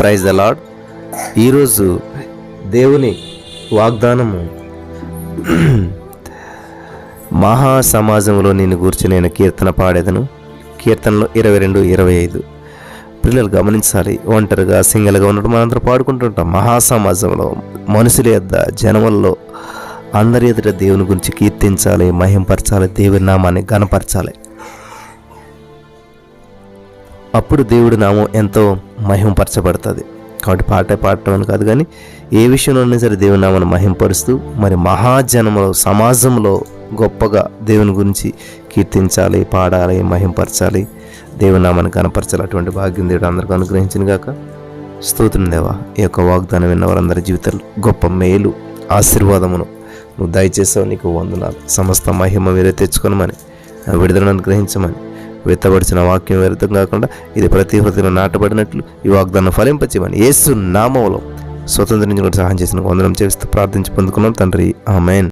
Praise the lord ఈరోజు దేవుని వాగ్దానము మహా సమాజంలో నేను గూర్చి నేను కీర్తన పాడేదను. కీర్తనలో ఇరవై రెండు ఇరవై ఐదు. పిల్లలు గమనించాలి ఒంటరిగా సింగిల్గా ఉన్నట్టు మనందరూ పాడుకుంటుంటాం. మహా సమాజంలో మనుషుల యొద్ద జనముల్లో అందరి ఎదుట దేవుని గురించి కీర్తించాలి మహింపరచాలి దేవుని నామాన్ని గనపరచాలి అప్పుడు దేవుడి నామం ఎంతో మహింపరచబడుతుంది కాబట్టి పాట పాడటం కాదు కానీ ఏ విషయంలోనే సరే దేవుని నామాన్ని మహింపరుస్తూ మరి మహాజనంలో సమాజంలో గొప్పగా దేవుని గురించి కీర్తించాలి పాడాలి మహింపరచాలి దేవుని నామాన్ని కనపరచాలి అటువంటి భాగ్యం దేవుడు అందరికీ అనుగ్రహించిన గాక. స్తోత్రం దేవా ఈ యొక్క వాగ్దానం విన్న వారందరి జీవితాలు గొప్ప మేలు ఆశీర్వాదమును నువ్వు దయచేసావు నీకు వందనాలు. సమస్త మహిమ మీరే తెచ్చుకోనమని విడుదలను అనుగ్రహించమని వెత్తబడిచిన వాక్యం వ్యర్థం కాకుండా ఇది ప్రతి హృదయంలో నాటబడినట్లు ఈ వాగ్దానం ఫలింపచేయమని యేసు నామంలో స్వతంత్రించుకుని సహాయం చేసిన వందనం చేస్తూ ప్రార్థించి పొందుకున్నాం. తండ్రి ఆమెన్.